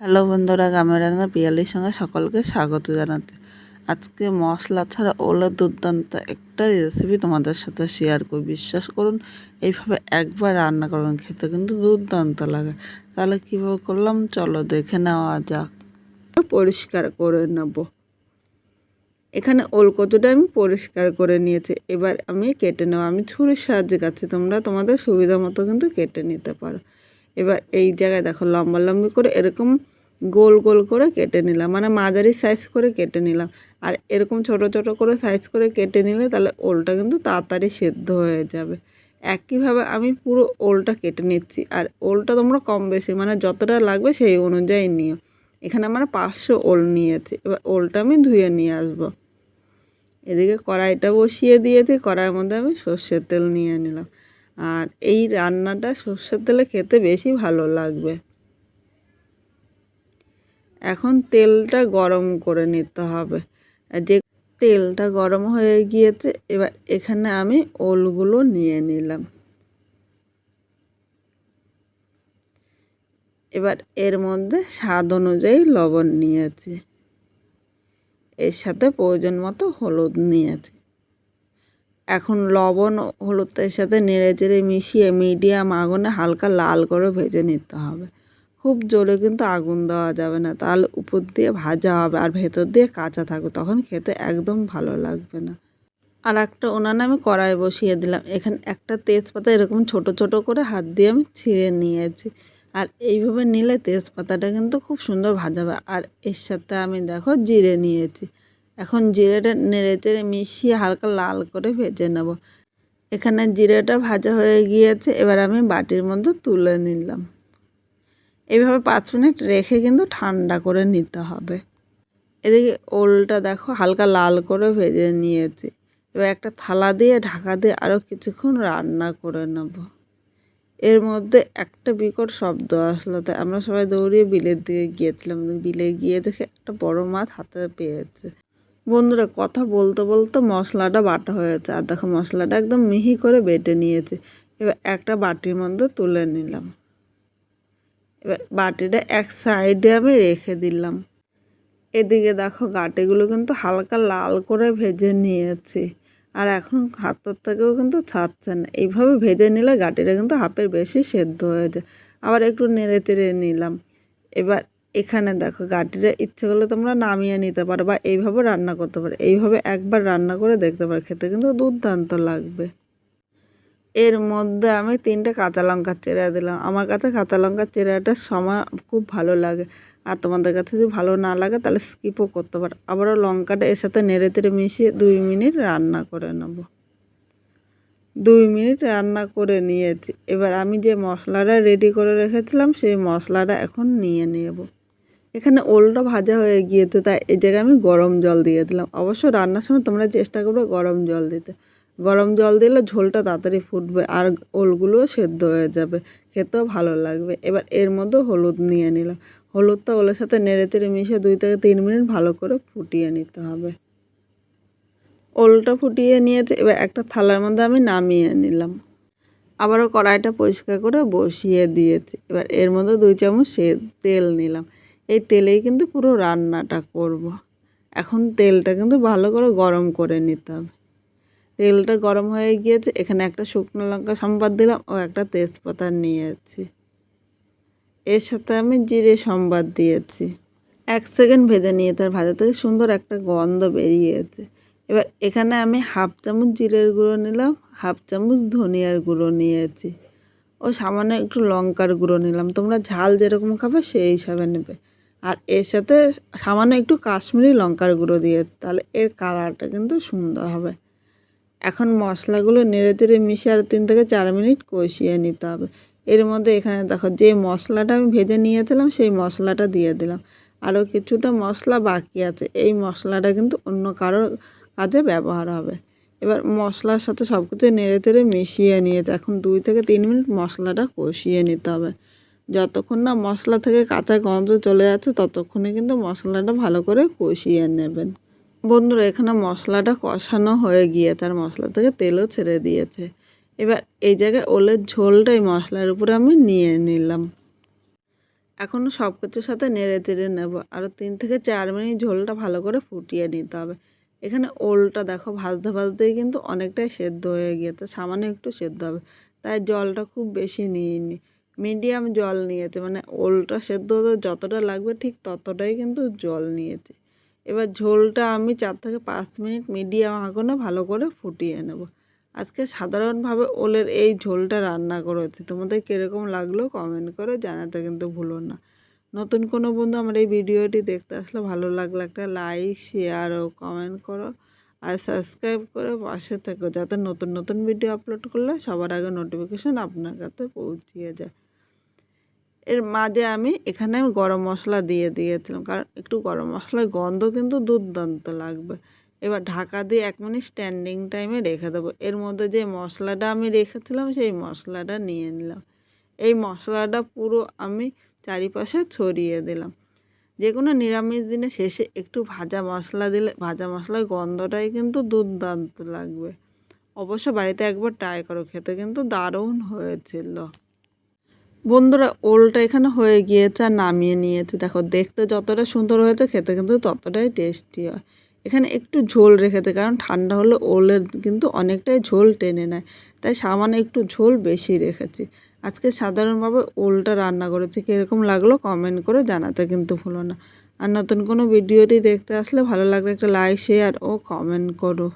Hello বন্ধুরা, গ্রামের রান্না পিয়ালির সঙ্গে সকলকে স্বাগত জানাতে। আজকে মশলা ছাড়া ওলা দুর্দান্ত একটা রেসিপি তোমাদের সাথে শেয়ার করি বিশ্বাস করুন, এইভাবে একবার রান্না করবেন, খেতে কিন্তু দুর্দান্ত লাগে। তাহলে কীভাবে করলাম? চলো দেখে নেওয়া যাক। পরিষ্কার করে নেব। এখানে ওল কতটা আমি পরিষ্কার করে নিয়েছি। এবার আমি কেটে নেব। আমি ছুরির সাহায্যে কাটছি, তোমরা তোমাদের সুবিধা মতো কিন্তু কেটে নিতে পারো। এবার এই জায়গায় দেখো লম্বা লম্বি করে এরকম গোল গোল করে কেটে নিলাম। মানে মাঝারি সাইজ করে কেটে নিলাম। আর এরকম ছোট ছোট করে সাইজ করে কেটে নিলে তাহলে ওলটা কিন্তু তাড়াতাড়ি সেদ্ধ হয়ে যাবে। একইভাবে আমি পুরো ওলটা কেটে নিচ্ছি। আর ওলটা তোমরা কম বেশি মানে যতটা লাগবে সেই অনুযায়ী নিও। এখানে আমার পাঁচশো ওল নিয়েছি। এবার ওলটা আমি ধুয়ে নিয়ে আসব। এদিকে কড়াইটা বসিয়ে দিয়েছি। কড়াইয়ের মধ্যে আমি সর্ষের তেল নিয়ে নিলাম। আর এই রান্নাটা সর্ষের তেলে খেতে বেশি ভালো লাগবে। এখন তেলটা গরম করে নিতে হবে। যে তেলটা গরম হয়ে গিয়েছে, এবার এখানে আমি ওলগুলো নিয়ে নিলাম। এবার এর মধ্যে স্বাদ অনুযায়ী লবণ নিয়েছি। এর সাথে প্রয়োজন মতো হলুদ নিয়েছি। এখন লবণ হলুদের সাথে নেড়ে চেড়ে মিশিয়ে মিডিয়াম আগুনে হালকা লাল করে ভেজে নিতে হবে। খুব জোরে কিন্তু আগুন দেওয়া যাবে না, তাহলে উপর দিয়ে ভাজা হবে আর ভেতর দিয়ে কাঁচা থাকবে, তখন খেতে একদম ভালো লাগবে না। আর একটা ওনানে আমি কড়াই বসিয়ে দিলাম, এখানে একটা তেজপাতা এরকম ছোট ছোট করে হাত দিয়ে আমি ছিঁড়ে নিয়েছি। আর এইভাবে নিলে তেজপাতাটা কিন্তু খুব সুন্দর ভাজা হবে। আর এর সাথে আমি দেখো জিরে নিয়েছি। এখন জিরেটা নেড়ে চেড়ে মিশিয়ে হালকা লাল করে ভেজে নেব। এখানে জিরেটা ভাজা হয়ে গিয়েছে, এবার আমি বাটির মধ্যে তুলে নিলাম। এইভাবে পাঁচ মিনিট রেখে কিন্তু ঠান্ডা করে নিতে হবে। এদিকে ওলটা দেখো হালকা লাল করে ভেজে নিয়েছি। এবার একটা থালা দিয়ে ঢাকা দিয়ে আরও কিছুক্ষণ রান্না করে নেব। এর মধ্যে একটা বিকট শব্দ আসলো, তাই আমরা সবাই দৌড়িয়ে বিলের দিকে গিয়েছিলাম। বিলে গিয়ে দেখে একটা বড় মাছ হাতে পেয়েছে। বন্ধুরা, কথা বলতে বলতে মশলাটা বাটা হয়েছে আর দেখো, মশলাটা একদম মিহি করে বেটে নিয়েছে। এবার একটা বাটির মধ্যে তুলে নিলাম। এবার বাটিটা এক সাইডে আমি রেখে দিলাম। এদিকে দেখো, গাটিগুলো কিন্তু হালকা লাল করে ভেজে নিয়েছি। আর এখন হাতের থেকেও কিন্তু ছাড়ছে না। এইভাবে ভেজে নিলে গাটিটা কিন্তু হাফের বেশি সেদ্ধ হয়ে যায়। আবার একটু নেড়ে চেড়ে নিলাম। এবার এখানে দেখো গাটিটা ইচ্ছে করলে তোমরা নামিয়ে নিতে পারো বা এইভাবে রান্না করতে পারো। এইভাবে একবার রান্না করে দেখতে পারো, খেতে কিন্তু দুর্দান্ত লাগবে। এর মধ্যে আমি তিনটে কাঁচা লঙ্কা চেরা দিলাম। আমার কাছে কাঁচা লঙ্কা চেরাটার সময় খুব ভালো লাগে। আর তোমাদের কাছে যদি ভালো না লাগে তাহলে স্কিপও করতে পারো। আবারও লঙ্কাটা এর সাথে নেড়ে তেড়ে মিশিয়ে দুই মিনিট রান্না করে নেব। দুই মিনিট রান্না করে নিয়েছি। এবার আমি যে মশলাটা রেডি করে রেখেছিলাম, সেই মশলাটা এখন নিয়ে নেব। এখানে ওলটা ভাজা হয়ে গিয়েছে, তাই এই জায়গায় আমি গরম জল দিয়ে দিলাম। অবশ্য রান্নার সময় তোমরা চেষ্টা করবে গরম জল দিতে। গরম জল দিলে ঝোলটা তাড়াতাড়ি ফুটবে আর ওলগুলোও সেদ্ধ হয়ে যাবে, খেতেও ভালো লাগবে। এবার এর মধ্যে হলুদ নিয়ে নিলাম। হলুদটা ওলের সাথে নেড়ে তেড়ে মিশে দুই থেকে তিন মিনিট ভালো করে ফুটিয়ে নিতে হবে। ওলটা ফুটিয়ে নিয়েছে, এবার একটা থালার মধ্যে আমি নামিয়ে নিলাম। আবারও কড়াইটা পরিষ্কার করে বসিয়ে দিয়েছি। এবার এর মধ্যে দুই চামচ তেল নিলাম। এই তেলেই কিন্তু পুরো রান্নাটা করব। এখন তেলটা কিন্তু ভালো করে গরম করে নিতে হবে। তেলটা গরম হয়ে গিয়েছে, এখানে একটা শুকনো লঙ্কা সম্বাদ দিলাম, ও একটা তেজপাতা নিয়েছি। এর সাথে আমি জিরে সম্বাদ দিয়েছি। এক সেকেন্ড ভেজে নিয়ে তার ভাজা থেকে সুন্দর একটা গন্ধ বেরিয়েছে। এবার এখানে আমি হাফ চামচ জিরের গুঁড়ো নিলাম, হাফ চামচ ধনিয়ার গুঁড়ো নিয়েছি। ও সামান্য একটু লঙ্কার গুঁড়ো নিলাম, তোমরা ঝাল যেরকম খাবে সেই হিসাবে নেবে। আর এর সাথে সামান্য একটু কাশ্মীরি লঙ্কার গুঁড়ো দিয়েছি তাহলে এর কালারটা কিন্তু সুন্দর হবে। এখন মশলাগুলো নেড়ে চেড়ে মিশিয়ে আর তিন থেকে চার মিনিট কষিয়ে নিতে হবে। এর মধ্যে এখানে দেখো যে মশলাটা আমি ভেজে নিয়েছিলাম, সেই মশলাটা দিয়ে দিলাম। আরও কিছুটা মশলা বাকি আছে, এই মশলাটা কিন্তু অন্য কারোর কাজে ব্যবহার হবে। এবার মশলার সাথে সব কিছু নেড়ে তেড়ে মিশিয়ে নিয়েছে এখন দুই থেকে তিন মিনিট মশলাটা কষিয়ে নিতে হবে। যতক্ষণ না মশলা থেকে কাঁচা গন্ধ চলে যাচ্ছে, ততক্ষণে কিন্তু মশলাটা ভালো করে কষিয়ে নেবেন। বন্ধুরা, এখানে মশলাটা কষানো হয়ে গিয়ে তার মশলা থেকে তেলও ছেড়ে দিয়েছে। এবার এই জায়গায় ওলের ঝোলটা এই মশলার উপরে আমি নিয়ে নিলাম। এখনও সব কিছুর সাথে নেড়ে চেড়ে নেব। আরও তিন থেকে চার মিনিট ঝোলটা ভালো করে ফুটিয়ে নিতে হবে। এখানে ওলটা দেখো, ভাজতে ভাজতেই কিন্তু অনেকটাই সেদ্ধ হয়ে গিয়েছে, সামান্য একটু সেদ্ধ হবে। তাই জলটা খুব বেশি নিইনি। মিডিয়াম জল নিয়েছে মানে ওলটা সেদ্ধ হতে যতটা লাগবে ঠিক ততটাই কিন্তু জল নিয়েছে। এবার ঝোলটা আমি চার থেকে পাঁচ মিনিট মিডিয়াম আগুনে ভালো করে ফুটিয়ে নেব। আজকে সাধারণভাবে ওলের এই ঝোলটা রান্না করেছি, তোমাদের কীরকম লাগল কমেন্ট করে জানাতে কিন্তু ভুলো না। নতুন কোনো বন্ধু আমার এই ভিডিওটি দেখতে আসলে ভালো লাগলে একটা লাইক শেয়ার ও কমেন্ট করো আর সাবস্ক্রাইব করে পাশে থেকো যাতে নতুন নতুন ভিডিও আপলোড করলে সবার আগে নোটিফিকেশন আপনার কাছে পৌঁছিয়ে যায়। এর মাঝে আমি এখানে আমি গরম মশলা দিয়ে দিয়েছিলাম। কারণ একটু গরম মশলার গন্ধ কিন্তু দুর্দান্ত লাগবে। এবার ঢাকা দিয়ে এক মিনিট স্ট্যান্ডিং টাইমে রেখে দেবো। এর মধ্যে যে মশলাটা আমি রেখেছিলাম, সেই মশলাটা নিয়ে নিলাম। এই মশলাটা পুরো আমি চারিপাশে ছড়িয়ে দিলাম। যে কোনো নিরামিষ দিনে শেষে একটু ভাজা মশলা দিলে, ভাজা মশলার গন্ধটাই কিন্তু দুর্দান্ত লাগবে। অবশ্য বাড়িতে একবার ট্রাই করো, খেতে কিন্তু দারুণ হয়েছিল। বন্ধুরা, ওলটা এখানে হয়ে গিয়েছে আর নামিয়ে নিয়েছে। দেখো, দেখতে যতটা সুন্দর হয়েছে, খেতে কিন্তু ততটাই টেস্টি হয়। এখানে একটু ঝোল রেখেছে, কারণ ঠান্ডা হলে ওলের কিন্তু অনেকটাই ঝোল টেনে নেয়। তাই সামান্য একটু ঝোল বেশি রেখেছি। আজকে সাধারণভাবে ওলটা রান্না করেছি। কীরকম লাগল কমেন্ট করে জানাতে কিন্তু ভুলো না। আর নতুন কোনো ভিডিওটি দেখতে আসলে ভালো লাগলে একটা লাইক, শেয়ার ও কমেন্ট করো।